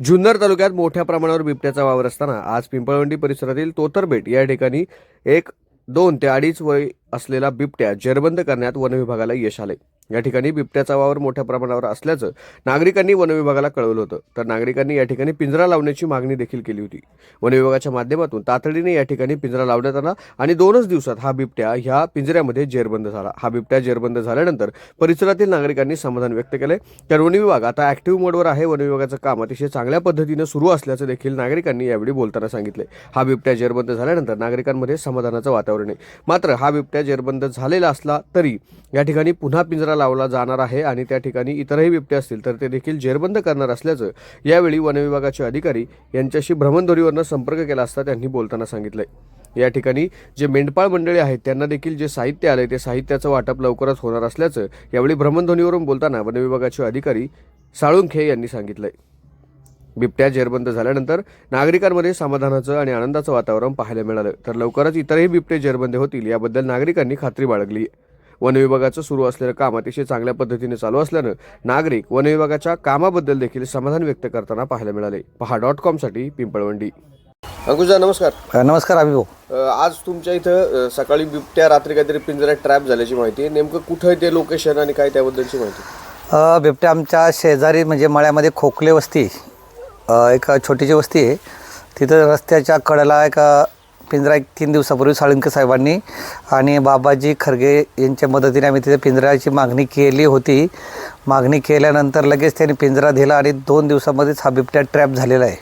जुन्नर तालुक्यात मोठ्या प्रमाणावर बिबट्याचा वावर असताना आज पिंपळवंडी परिसरातील तोतरबेट या ठिकाणी एक दोन ते अडीच वय असलेला बिबट्या जेरबंद करण्यात वनविभागाला यश आले या ठिकाणी बिबट्याचा वावर मोठ्या प्रमाणावर असल्याचं नागरिकांनी वनविभागाला कळवलं होतं. तर नागरिकांनी या ठिकाणी पिंजरा लावण्याची मागणी देखील केली होती. वनविभागाच्या माध्यमातून तातडीने या ठिकाणी पिंजरा लावण्यात आला आणि दोनच दिवसात हा बिबट्या ह्या पिंजऱ्यामध्ये जेरबंद झाला. हा बिबट्या जेरबंद झाल्यानंतर परिसरातील नागरिकांनी समाधान व्यक्त केले तर वनविभाग आता ऍक्टिव्ह मोडवर आहे. वनविभागाचं काम अतिशय चांगल्या पद्धतीनं सुरू असल्याचं देखील नागरिकांनी यावेळी बोलताना सांगितले हा बिबट्या जेरबंद झाल्यानंतर नागरिकांमध्ये समाधानाचं वातावरण आहे. मात्र हा बिबट्या जेरबंद झालेला असला तरी या ठिकाणी पुन्हा पिंजरा लावला जाणार आहे आणि त्या ठिकाणी इतरही बिबटे असतील तर ते देखील जेरबंद करणार असल्याचं यावेळी वनविभागाचे अधिकारी यांच्याशी भ्रमणध्वनीवरनं संपर्क केला असता त्यांनी बोलताना सांगितलंय. या ठिकाणी जे मेंढपाळ मंडळी आहेत त्यांना देखील जे साहित्य आलंय ते साहित्याचं वाटप लवकरच होणार असल्याचं यावेळी भ्रमणध्वनीवरून बोलताना वनविभागाचे अधिकारी साळुंखे यांनी सांगितलंय. बिबट्या जेरबंद झाल्यानंतर नागरिकांमध्ये समाधानाचं आणि आनंदाचं वातावरण पाहायला मिळालं. तर लवकरच इतरही बिबटे जेरबंद होतील याबद्दल नागरिकांनी खात्री बाळगली वन विभागाचं सुरू असलेलं काम अतिशय चांगल्या पद्धतीने चालू असल्यानं नागरिक वन विभागाच्या कामाबद्दल देखील समाधान व्यक्त करताना पाहायला मिळाले. पहा डॉट कॉमसाठी पिंपळवंडी. अंकुशा नमस्कार. नमस्कार अभिभाऊ. अ, आज तुमच्या इथं सकाळी बिबट्या रात्री काहीतरी पिंजऱ्यात ट्रॅप झाल्याची माहिती. आहे नेमकं कुठं ते लोकेशन आणि काय त्याबद्दलची माहिती? बिबट्या आमच्या शेजारी म्हणजे मळ्यामध्ये खोकले वस्ती एक छोटीशी वस्ती आहे. तिथं रस्त्याच्या कडेला एक पिंजरा एक तीन दिवसापूर्वी साळुंके साहेबांनी आणि बाबाजी खरगे यांच्या मदतीने आम्ही तिथे पिंजऱ्याची मागणी केली होती. मागणी केल्यानंतर लगेच त्यांनी पिंजरा दिला आणि दोन दिवसामध्येच हा बिबट्या ट्रॅप झालेला आहे.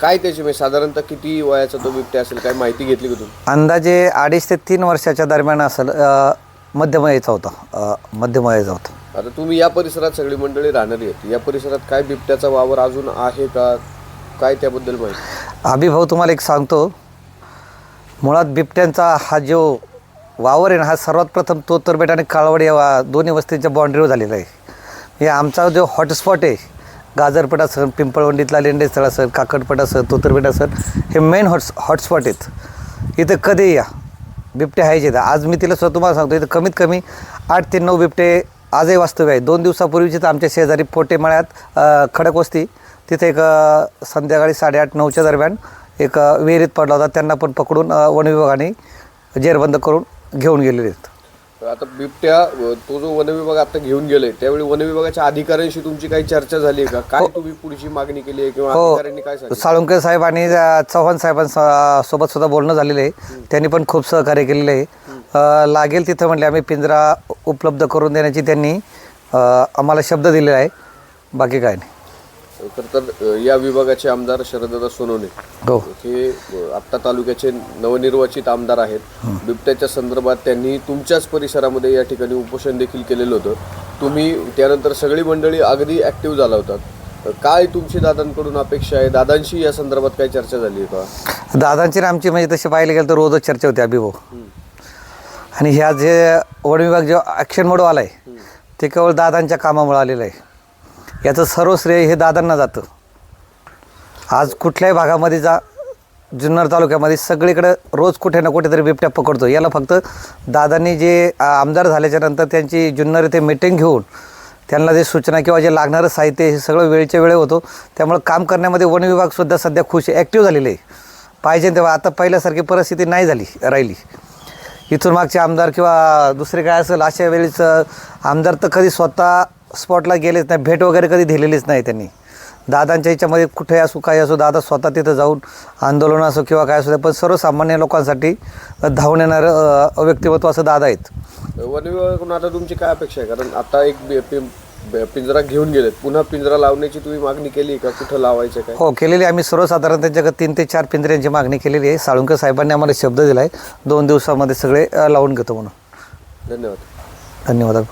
काय त्याची म्हणजे साधारणतः किती वयाचा तो बिबट्या असेल काय माहिती घेतली का तुम्ही? अंदाजे अडीच ते तीन वर्षाच्या दरम्यान असेल अ, मध्यम वयाचा होता अ, मध्यम वयाचा होता. आता तुम्ही या परिसरात सगळी मंडळी राहणारी आहेत. या परिसरात काय बिबट्याचा वावर अजून आहे का? काय त्याबद्दल माहिती? अभिभाऊ तुम्हाला एक सांगतो. मुळात बिबट्यांचा हा जो वावर आहे ना हा सर्वात प्रथम तोतरबेट आणि काळवड या वा- दोन्ही वस्तींच्या बाँड्रीवर झालेला आहे. हे आमचा जो हॉटस्पॉट आहे गाजरपेठ असेल पिंपळवंडीतला लेंडेस्थळ असेल काकडपेठ असेल तोतरपेठ असेल हे मेन हॉट्स हॉटस्पॉट आहेत. इथं कधी या. बिबटे आहेच इथं आज मी तिला स्वतः तुम्हाला सांगतो इथं कमीत कमी आठ ते नऊ बिबटे आजही वास्तव्य आहे दोन दिवसापूर्वीचे तर आमच्या शेजारी पोटे मळ्यात खडक वस्ती तिथे एक संध्याकाळी साडेआठ नऊच्या दरम्यान एक विहिरीत पडला होता त्यांना पण पकडून वन विभागाने जेरबंद करून घेऊन गेलेले आहेत. आता बिबट्या तो जो वनविभाग आता घेऊन गेले त्यावेळी वनविभागाच्या अधिकाऱ्यांशी तुमची काही चर्चा झाली आहे का? काय तुम्ही पुढची मागणी केली आहे किंवा हो. अधिकाऱ्यांनी काय साळुंके साहेब आणि चव्हाण साहेबांसोबत सुद्धा बोलणं झालेलं आहे. त्यांनी पण खूप सहकार्य केलेलं आहे. लागेल तिथं म्हणले आम्ही पिंजरा उपलब्ध करून देण्याची त्यांनी आम्हाला शब्द दिलेला आहे. बाकी काय नाही. तर तर या विभागाचे आमदार शरददादा सोनवणे हो. हे आत्ता तालुक्याचे नवनिर्वाचित आमदार आहेत. बिबट्याच्या संदर्भात त्यांनी तुमच्याच परिसरामध्ये या ठिकाणी उपोषण देखील केलेलं होतं. तुम्ही त्यानंतर सगळी मंडळी अगदी ऍक्टिव्ह झाला होतात काय तुमची दादांकडून अपेक्षा आहे? दादांशी या संदर्भात काही चर्चा झाली का? दादांची आमची म्हणजे तशी पाहायला गेलं तर रोजच चर्चा होती अभिभाऊ आणि ह्या जे वन विभाग जो ॲक्शन मोड आला आहे ते केवळ दादांच्या कामामुळे आलेलं आहे. याचं सर्व श्रेय हे दादांना जातं. आज कुठल्याही भागामध्ये जा जुन्नर तालुक्यामध्ये सगळीकडे रोज कुठे ना कुठेतरी बिबट्या पकडतो. याला फक्त दादांनी जे आमदार झाल्याच्यानंतर त्यांची जुन्नर इथे मिटिंग घेऊन त्यांना जे सूचना किंवा जे लागणारं साहित्य हे सगळं वेळच्या वेळे होतो. त्यामुळे काम करण्यामध्ये वन विभागसुद्धा सध्या खुश ॲक्टिव्ह झालेले आहे. पाहिजे तेव्हा आता पहिल्यासारखी परिस्थिती नाही झाली राहिली. इथून मागचे आमदार किंवा दुसरे काय असेल अशा वेळेस आमदार तर कधी स्वतः स्पॉटला गेलेच नाही भेट वगैरे कधी दिलेलीच नाही त्यांनी. दादांच्या याच्यामध्ये कुठे असो काही असो दादा स्वतः तिथं जाऊन आंदोलन असो किंवा काय असो पण सर्वसामान्य लोकांसाठी धावून येणारं व्यक्तिमत्व असं दादा आहेत. वनविभागाकडून आता तुमची काय अपेक्षा आहे? कारण आता एक पिंजरा घेऊन गेलेत. पुन्हा पिंजरा लावण्याची तुम्ही मागणी केली का? कुठं लावायचं काय? हो केलेली आम्ही सर्वसाधारण त्यांच्याकडे तीन ते चार पिंजऱ्यांची मागणी केलेली आहे. साळुंके साहेबांनी आम्हाला शब्द दिला आहे दोन दिवसामध्ये सगळे लावून घेतो म्हणून. धन्यवाद. धन्यवाद.